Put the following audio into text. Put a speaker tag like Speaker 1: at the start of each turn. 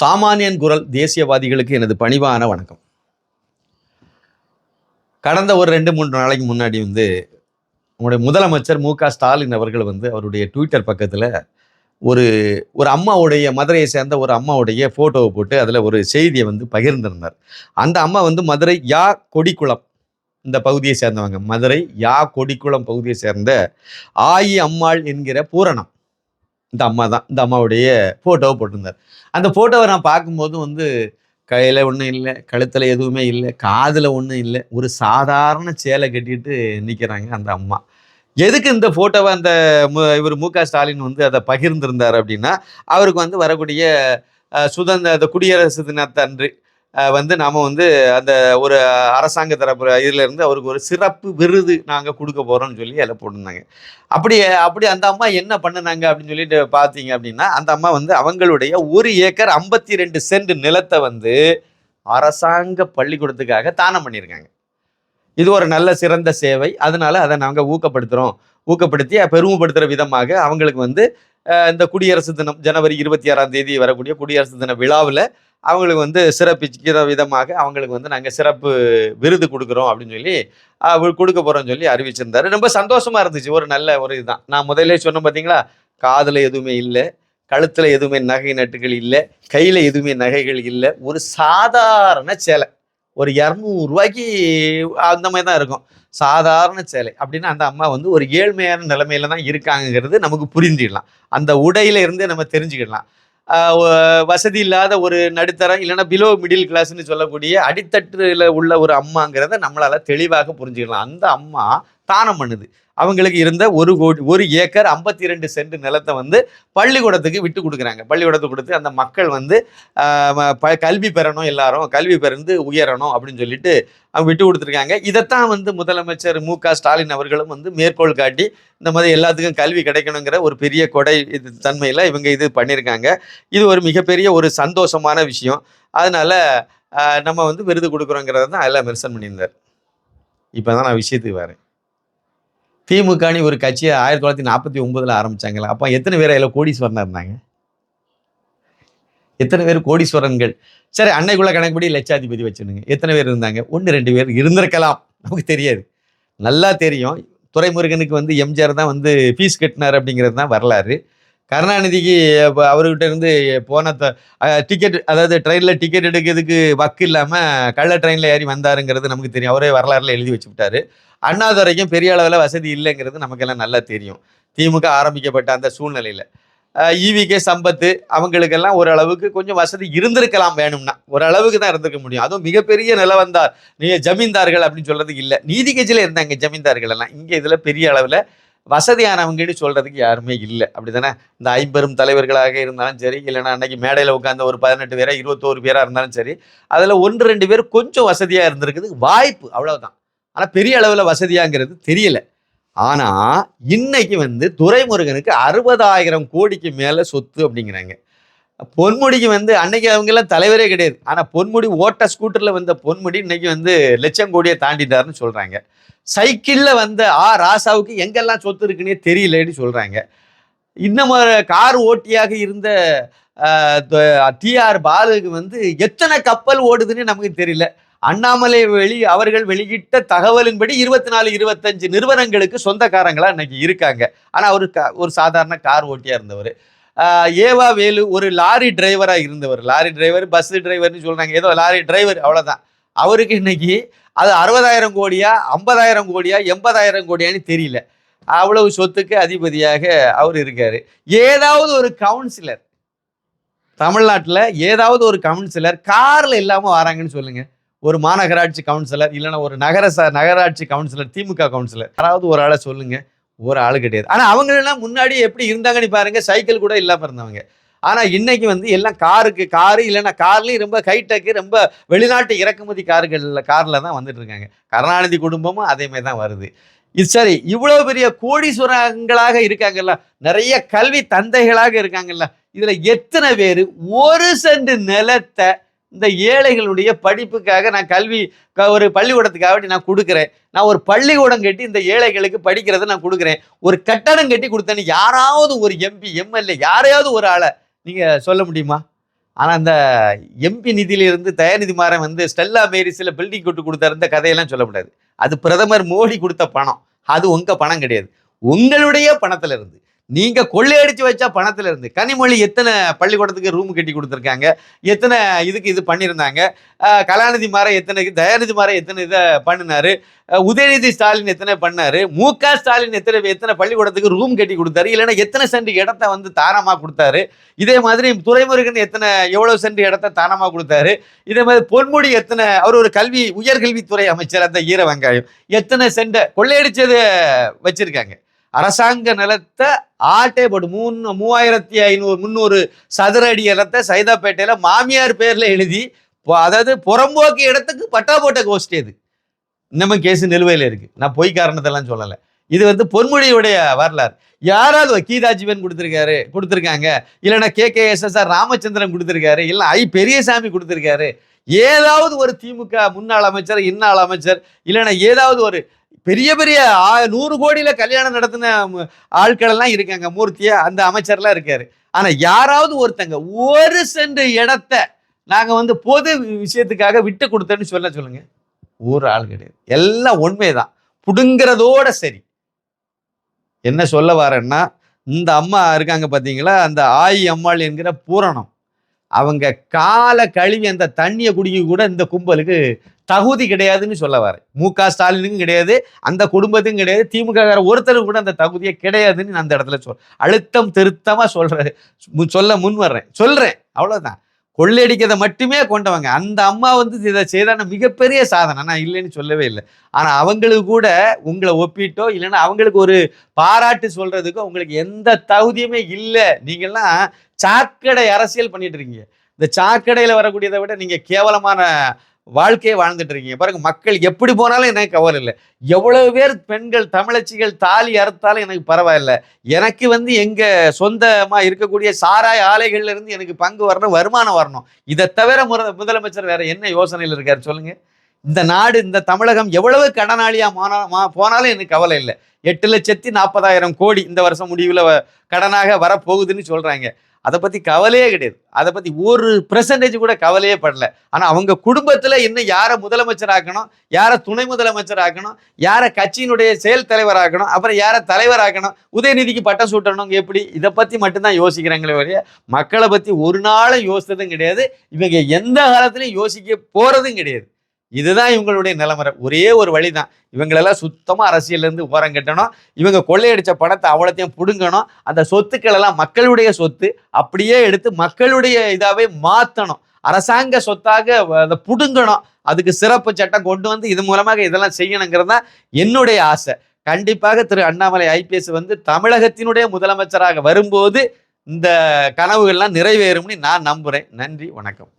Speaker 1: சாமானியன் குரல் தேசியவாதிகளுக்கு எனது பணிவான வணக்கம். கடந்த ஒரு ரெண்டு மூன்று நாளைக்கு முன்னாடி வந்து உங்களுடைய முதலமைச்சர் மு க ஸ்டாலின் அவர்கள் வந்து அவருடைய ட்விட்டர் பக்கத்தில் ஒரு ஒரு அம்மாவுடைய மதுரையை சேர்ந்த ஒரு அம்மாவுடைய ஃபோட்டோவை போட்டு அதில் ஒரு செய்தியை வந்து பகிர்ந்திருந்தார். அந்த அம்மா வந்து மதுரை யா கொடிக்குளம் இந்த பகுதியை சேர்ந்தவங்க. மதுரை யா கொடிக்குளம் பகுதியை சேர்ந்த ஆயி அம்மாள் என்கிற பூரணம். இந்த அம்மா தான் இந்த அம்மாவுடைய ஃபோட்டோவை போட்டிருந்தார். அந்த ஃபோட்டோவை நான் பார்க்கும்போது வந்து கையில் ஒன்றும் இல்லை கழுத்தில் எதுவுமே இல்லை காதில் ஒன்றும் இல்லை ஒரு சாதாரண சேலை கட்டிட்டு நிற்கிறாங்க அந்த அம்மா. எதுக்கு இந்த ஃபோட்டோவை அந்த மு இவர் மு க ஸ்டாலின் வந்து அதை பகிர்ந்திருந்தார் அப்படின்னா அவருக்கு வந்து வரக்கூடிய சுதந்திர குடியரசு தினத்தன்று வந்து நாம் வந்து அந்த ஒரு அரசாங்க தரப்பு இதிலேருந்து அவருக்கு ஒரு சிறப்பு விருது நாங்கள் கொடுக்க போகிறோம்னு சொல்லி அதில் போட்டிருந்தாங்க. அப்படி அப்படி அந்த அம்மா என்ன பண்ணுனாங்க அப்படின்னு சொல்லிட்டு பார்த்தீங்க அப்படின்னா அந்த அம்மா வந்து அவங்களுடைய ஒரு ஏக்கர் ஐம்பத்தி ரெண்டு சென்ட் நிலத்தை வந்து அரசாங்க பள்ளிக்கூடத்துக்காக தானம் பண்ணியிருக்காங்க. இது ஒரு நல்ல சிறந்த சேவை. அதனால் அதை நாங்கள் ஊக்கப்படுத்துகிறோம் ஊக்கப்படுத்தி பெருமைப்படுத்துகிற விதமாக அவங்களுக்கு வந்து இந்த குடியரசு தினம் ஜனவரி இருபத்தி ஆறாம் தேதி வரக்கூடிய குடியரசு தின விழாவில் அவங்களுக்கு வந்து சிறப்பிக்கிற விதமாக அவங்களுக்கு வந்து நாங்கள் சிறப்பு விருது கொடுக்குறோம் அப்படின்னு சொல்லி அவர் கொடுக்க போகிறோம்னு சொல்லி அறிவிச்சிருந்தாரு. ரொம்ப சந்தோஷமா இருந்துச்சு. ஒரு நல்ல ஒரு இதுதான். நான் முதல்ல சொன்னேன் பார்த்தீங்களா காதில் எதுவுமே இல்லை கழுத்தில் எதுவுமே நகை நட்டுகள் இல்லை கையில் எதுவுமே நகைகள் இல்லை. ஒரு சாதாரண சேலை. ஒரு இரநூறுவாய்க்கு அந்த மாதிரி தான் இருக்கும். சாதாரண சேலை. அப்படின்னா அந்த அம்மா வந்து ஒரு ஏழ்மையான நிலைமையில தான் இருக்காங்கங்கிறது நமக்கு புரிஞ்சிடலாம் அந்த உடையில இருந்தே நம்ம தெரிஞ்சுக்கிடலாம் வசதி இல்லாத ஒரு நடுத்தரம் இல்லைன்னா பிலோ மிடில் கிளாஸ்னு சொல்லக்கூடிய அடித்தட்டுல உள்ள ஒரு அம்மாங்கிறத நம்மளால தெளிவாக புரிஞ்சுக்கலாம். அந்த அம்மா தானம் பண்ணுது. அவங்களுக்கு இருந்த ஒரு கோடி ஒரு ஏக்கர் ஐம்பத்தி ரெண்டு சென்ட் நிலத்தை வந்து பள்ளிக்கூடத்துக்கு விட்டு கொடுக்குறாங்க. பள்ளிக்கூடத்துக்கு கொடுத்து அந்த மக்கள் வந்து ப- கல்வி பெறணும் எல்லாரும் கல்வி பெறந்து உயரணும் அப்படின்னு சொல்லிட்டு அவங்க விட்டு கொடுத்துருக்காங்க. இதைத்தான் வந்து முதலமைச்சர் மு க ஸ்டாலின் அவர்களும் வந்து மேற்கோள் காட்டி இந்த மாதிரி எல்லாத்துக்கும் கல்வி கிடைக்கணுங்கிற ஒரு பெரிய கொடை இது தன்மையில் இவங்க இது பண்ணியிருக்காங்க இது ஒரு மிகப்பெரிய ஒரு சந்தோஷமான விஷயம். அதனால் நம்ம வந்து விருது கொடுக்குறோங்கிறத தான் எல்லாம் மென்ஷன் பண்ணியிருந்தார். இப்போ தான் நான் விஷயத்துக்கு வரேன். திமுகனி ஒரு கட்சியை ஆயிரத்தி தொள்ளாயிரத்தி நாற்பத்தி ஒன்பதில் ஆரம்பிச்சாங்களா அப்போ எத்தனை பேர் அதில் கோடீஸ்வரனாக இருந்தாங்க? எத்தனை பேர் கோடீஸ்வரன்கள்? சரி அன்னைக்குள்ள கணக்குப்படி லட்சாதிபதி வச்சுருங்க எத்தனை பேர் இருந்தாங்க? ஒன்று ரெண்டு பேர் இருந்திருக்கலாம். நமக்கு தெரியாது. நல்லா தெரியும். துரைமுருகனுக்கு வந்து எம்ஜிஆர் தான் வந்து ஃபீஸ் கட்டினார் அப்படிங்கிறது தான் வரலாறு. கருணாநிதிக்கு இப்போ அவர்கிட்ட இருந்து போன டிக்கெட் அதாவது ட்ரெயினில் டிக்கெட் எடுக்கிறதுக்கு வக்கு இல்லாமல் கள்ள ட்ரெயினில் ஏறி வந்தாருங்கிறது நமக்கு தெரியும். அவரே வரலாறுல எழுதி வச்சுவிட்டாரு. அண்ணாதுரைக்கும் பெரிய அளவில் வசதி இல்லைங்கிறது நமக்கெல்லாம் நல்லா தெரியும். திமுக ஆரம்பிக்கப்பட்ட அந்த சூழ்நிலையில். ஈவிகே சம்பத்து அவங்களுக்கெல்லாம் ஓரளவுக்கு கொஞ்சம் வசதி இருந்திருக்கலாம் வேணும்னா. ஓரளவுக்கு தான் இருந்திருக்க முடியும். அதுவும் மிகப்பெரிய நிலவந்தார் நீ ஜமீன்தார்கள் அப்படின்னு சொல்கிறது இல்லை. நீதி கட்சியில் இருந்தாங்க ஜமீன்தார்கள் எல்லாம். இங்கே இதில் பெரிய அளவில் வசதியானவங்கன்னு சொல்கிறதுக்கு யாருமே இல்லை. அப்படி தானே இந்த ஐம்பெரும் தலைவர்களாக இருந்தாலும் சரி இல்லைன்னா அன்னைக்கு மேடையில் உட்காந்து ஒரு பதினெட்டு பேராக இருபத்தோரு பேராக இருந்தாலும் சரி அதில் ஒன்று ரெண்டு பேர் கொஞ்சம் வசதியாக இருந்திருக்குது வாய்ப்பு அவ்வளோதான் ஆனால் பெரிய அளவில் வசதியாங்கிறது தெரியலை. ஆனால் இன்னைக்கு வந்து துரைமுருகனுக்கு அறுபதாயிரம் கோடிக்கு மேலே சொத்து அப்படிங்கிறாங்க. பொன்முடிக்கு வந்து அன்னைக்கு அவங்க எல்லாம் தலைவரே கிடையாது. ஆனா பொன்முடி ஓட்ட ஸ்கூட்டர்ல வந்த பொன்முடி இன்னைக்கு வந்து லட்சம் கோடியை தாண்டிட்டாருன்னு சொல்றாங்க. சைக்கிள்ல வந்த ஆ ராசாவுக்கு எங்கெல்லாம் சொத்து இருக்குன்னே தெரியலன்னு சொல்றாங்க. இன்னும் கார் ஓட்டியாக இருந்த டிஆர் பாலுக்கு வந்து எத்தனை கப்பல் ஓடுதுன்னு நமக்கு தெரியல. அண்ணாமலை வெளி அவர்கள் வெளியிட்ட தகவலின்படி இருபத்தி நாலு இருபத்தஞ்சு நிறுவனங்களுக்கு சொந்தக்காரங்களா இன்னைக்கு இருக்காங்க. ஆனா அவரு ஒரு சாதாரண கார் ஓட்டியா இருந்தவர். ஏவா வேலு ஒரு லாரி டிரைவராக இருந்தவர். லாரி டிரைவர் பஸ் டிரைவர்னு சொல்கிறாங்க ஏதோ லாரி டிரைவர் அவ்வளோதான் அவருக்கு இன்னைக்கு அது அறுபதாயிரம் கோடியா ஐம்பதாயிரம் கோடியா எண்பதாயிரம் கோடியான்னு தெரியல. அவ்வளவு சொத்துக்கு அதிபதியாக அவர் இருக்காரு. ஏதாவது ஒரு கவுன்சிலர் தமிழ்நாட்டில் ஏதாவது ஒரு கவுன்சிலர் காரில் இல்லாமல் வராங்கன்னு சொல்லுங்க. ஒரு மாநகராட்சி கவுன்சிலர் இல்லைன்னா ஒரு நகர ச நகராட்சி கவுன்சிலர் திமுக கவுன்சிலர் யாராவது ஒரு ஆளை சொல்லுங்கள் ஒரு ஆள் கிடையாது. ஆனால் அவங்களெல்லாம் முன்னாடி எப்படி இருந்தாங்கன்னு பாருங்க சைக்கிள் கூட இல்லாமல் இருந்தவங்க. ஆனால் இன்னைக்கு வந்து எல்லாம் காருக்கு காரு இல்லைன்னா கார்லேயும் ரொம்ப ஹைடெக்கு ரொம்ப வெளிநாட்டு இறக்குமதி கார்கள்ல காரில் தான் வந்துட்டு இருக்காங்க. கருணாநிதி குடும்பமும் அதேமாதிரி தான் வருது. இது சரி இவ்வளோ பெரிய கோடீஸ்வரங்களாக இருக்காங்கல்ல நிறைய கல்வி தந்தைகளாக இருக்காங்கல்ல இதில் எத்தனை பேர் ஒரு சென்ட் நிலத்தை இந்த ஏழைகளுடைய படிப்புக்காக நான் கல்வி க- ஒரு பள்ளிக்கூடத்துக்காக நான் கொடுக்குறேன். நான் ஒரு பள்ளிக்கூடம் கட்டி இந்த ஏழைகளுக்கு படிக்கிறதை நான் கொடுக்குறேன். ஒரு கட்டடம் கட்டி கொடுத்தேன்னு யாராவது ஒரு எம்பி எம்எல்ஏ யாரையாவது ஒரு ஆளை நீங்கள் சொல்ல முடியுமா? ஆனால் அந்த எம்பி நிதியிலிருந்து தயாநிதி மாறன் வந்து ஸ்டெல்லா மேரிஸில் பில்டிங் கொட்டு கொடுத்தாரு இந்த கதையெல்லாம் சொல்ல முடியாது. அது பிரதமர் மோடி கொடுத்த பணம். அது உங்கள் பணம் கிடையாது. உங்களுடைய பணத்திலிருந்து நீங்க கொள்ளையடிச்சு வச்ச பணத்துல இருந்து கனிமொழி எத்தனை பள்ளிக்கூடத்துக்கு ரூம் கட்டி கொடுத்துருக்காங்க எத்தனை இதுக்கு இது பண்ணியிருந்தாங்க கலாநிதி மாற எத்தனை தயாநிதி மாற எத்தனை இதை பண்ணினாரு உதயநிதி ஸ்டாலின் எத்தனை பண்ணாரு மு க ஸ்டாலின் எத்தனை எத்தனை பள்ளிக்கூடத்துக்கு ரூம் கட்டி கொடுத்தாரு இல்லைன்னா எத்தனை சென்ட் இடத்த வந்து தாரமாக கொடுத்தாரு இதே மாதிரி துறைமுருகன் எத்தனை எவ்வளோ சென்ட் இடத்த தாரமாக கொடுத்தாரு இதே மாதிரி பொன்முடி எத்தனை அவர் ஒரு கல்வி உயர்கல்வித்துறை அமைச்சர் அந்த ஈர வெங்காயம் எத்தனை சென்ட கொள்ளையடிச்சது வச்சிருக்காங்க. அரசாங்க நிலத்தை ஆட்டே போட்டு மூணு மூவாயிரத்தி ஐநூறு முந்நூறு சதுர அடி இடத்தை சைதாப்பேட்டையில் மாமியார் பேரில் எழுதி அதாவது புறம்போக்கு இடத்துக்கு பட்டா போட்ட கோஷ்டி அது. இன்னமும் கேஸ் நிலுவையில் இருக்குது நான் பொய் காரணத்தெல்லாம் சொல்லலை. இது வந்து பொன்மொழியுடைய வரலாறு. யாராவது கீதா ஜீவன் கொடுத்துருக்காரு கொடுத்துருக்காங்க. இல்லைன்னா K K S S R Ramachandran கொடுத்துருக்காரு இல்லை ஐ பெரியசாமி கொடுத்துருக்காரு. ஏதாவது ஒரு திமுக முன்னாள் அமைச்சர் இன்னாள் அமைச்சர் இல்லைன்னா ஏதாவது ஒரு பெரிய பெரிய நூறு கோடியில் கல்யாணம் நடத்தின ஆட்களெல்லாம் இருக்காங்க மூர்த்தியா அந்த அமைச்சர்லாம் இருக்காரு. ஆனால் யாராவது ஒருத்தங்க ஒரு சென்று இடத்த நாங்கள் வந்து பொது விஷயத்துக்காக விட்டு கொடுத்தேன்னு சொல்ல சொல்லுங்க. ஒரு ஆள் கிடையாது. எல்லாம் உண்மைதான். புடுங்கிறதோட சரி. என்ன சொல்ல வரேன்னா இந்த அம்மா இருக்காங்க பார்த்தீங்களா அந்த ஆயி அம்மாள் என்கிற பூரணம். அவங்க காலை கழுவி அந்த தண்ணியை குடிக்க கூட இந்த கும்பலுக்கு தகுதி கிடையாதுன்னு சொல்ல வர மு க. ஸ்டாலினுக்கும் கிடையாது அந்த குடும்பத்துக்கும் கிடையாது திமுக ஒருத்தருக்கு கூட அந்த தகுதியே கிடையாதுன்னு நான் அந்த இடத்துல சொல் அழுத்தம் திருத்தமாக சொல்கிறேன் மு- சொல்ல முன் வர்றேன். சொல்கிறேன் அவ்வளோதான் கொள்ளையடிக்கிறதை மட்டுமே கொண்டவங்க. அந்த அம்மா வந்து இதை செய்தான மிகப்பெரிய சாதனை. நான் இல்லைன்னு சொல்லவே இல்லை. ஆனால் அவங்களுக்கு கூட உங்களை ஒப்பிட்டோ இல்லைன்னா அவங்களுக்கு ஒரு பாராட்டு சொல்கிறதுக்கோ உங்களுக்கு எந்த தகுதியுமே இல்லை. நீங்கள்லாம் சாக்கடை அரசியல் பண்ணிட்டு இருக்கீங்க. இந்த சாக்கடையில் வரக்கூடியதை விட நீங்கள் கேவலமான வாழ்க்கையை வாழ்ந்துட்டு இருக்கீங்க. பாருங்க மக்கள் எப்படி போனாலும் எனக்கு கவலை இல்லை. எவ்வளவு பேர் பெண்கள் தமிழச்சிகள் தாலி அறுத்தாலும் எனக்கு பரவாயில்ல. எனக்கு வந்து எங்க சொந்தமா இருக்கக்கூடிய சாராய ஆலைகள்ல இருந்து எனக்கு பங்கு வரணும் வருமானம் வரணும். இதை தவிர முதலமைச்சர் வேற என்ன யோசனையில் இருக்காரு சொல்லுங்க? இந்த நாடு இந்த தமிழகம் எவ்வளவு கடனாளியா மானா மா- போனாலும் எனக்கு கவலை இல்லை. எட்டு லட்சத்தி நாற்பதாயிரம் கோடி இந்த வருஷம் முடிவில் கடனாக வரப்போகுதுன்னு சொல்றாங்க. அதை பத்தி கவலையே கிடையாது. அதை பத்தி ஒரு பெர்சன்டேஜ் கூட கவலையே படல. ஆனா அவங்க குடும்பத்துல இன்னும் யாரை முதலமைச்சர் ஆக்கணும் யாரை துணை முதலமைச்சர் ஆக்கணும் யாரை கட்சியினுடைய செயல் தலைவர் ஆக்கணும் அப்புறம் யாரை தலைவர் ஆக்கணும் உதயநிதிக்கு பட்டம் சூட்டணும் எப்படி? இதை பத்தி மட்டும்தான் யோசிக்கிறாங்களே வழிய மக்களை பத்தி ஒரு நாளும் யோசித்ததும் கிடையாது. இவங்க எந்த காலத்திலையும் யோசிக்க போறதும் கிடையாது. இதுதான் இவங்களுடைய நிலமுறை. ஒரே ஒரு வழிதான். இவங்களெல்லாம் சுத்தமாக அரசியலிருந்து ஓரம் கட்டணும் இவங்க கொள்ளையடித்த பணத்தை அவ்வளோத்தையும் பிடுங்கணும். அந்த சொத்துக்கள் எல்லாம் மக்களுடைய சொத்து. அப்படியே எடுத்து மக்களுடைய இதாகவே மாற்றணும் அரசாங்க சொத்தாக அதை பிடுங்கணும். அதுக்கு சிறப்பு சட்டம் கொண்டு வந்து இது மூலமாக இதெல்லாம் செய்யணுங்கிறது தான் என்னுடைய ஆசை. கண்டிப்பாக திரு அண்ணாமலை ஐபிஎஸ் வந்து தமிழகத்தினுடைய முதலமைச்சராக வரும்போது இந்த கனவுகள்லாம் நிறைவேறும்னு நான் நம்புகிறேன் நன்றி வணக்கம்.